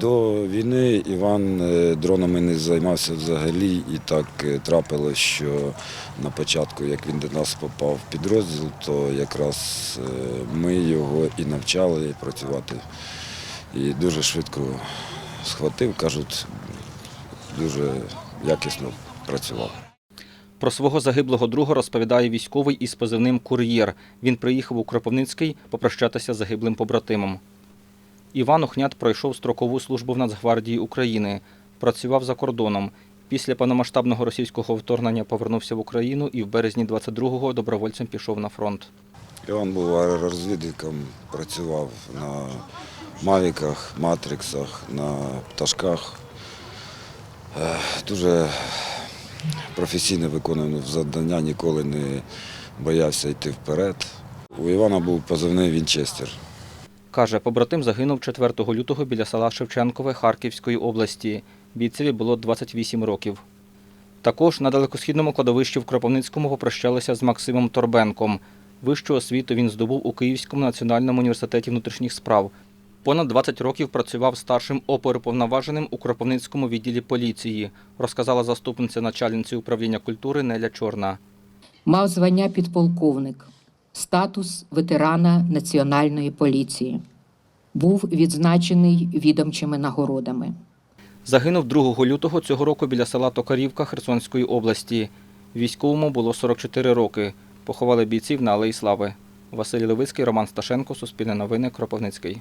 До війни Іван е, дронами не займався взагалі, і так е, трапилось, що на початку, як він до нас попав в підрозділ, то якраз е, ми його і навчали працювати. І дуже швидко схватив, кажуть, дуже якісно працював. Про свого загиблого друга розповідає військовий із позивним Кур'єр. Він приїхав у Кропивницький попрощатися з загиблим побратимом. Іван Охнят пройшов строкову службу в Нацгвардії України, працював за кордоном. Після повномасштабного російського вторгнення повернувся в Україну і в березні 22-го добровольцем пішов на фронт. Іван був аеророзвідником, працював на мавіках, матриксах, на пташках. Е, Дуже професійно виконував завдання, ніколи не боявся йти вперед. У Івана був позивний Вінчестер. Каже, побратим загинув 4 лютого біля села Шевченкове Харківської області. Бійцеві було 28 років. Також на далекосхідному кладовищі в Кропивницькому попрощалися з Максимом Торбенком. Вищу освіту він здобув у Київському національному університеті внутрішніх справ. Понад 20 років працював старшим оперуповноваженим у Кропивницькому відділі поліції, розказала заступниця начальниці управління культури Неля Чорна. Мав звання підполковник, статус ветерана Національної поліції. Був відзначений відомчими нагородами. Загинув 2 лютого цього року біля села Токарівка Херсонської області. Військовому було 44 роки. Поховали бійців на Алеї Слави. Василь Левицький, Роман Сташенко, Суспільне новини, Кропивницький.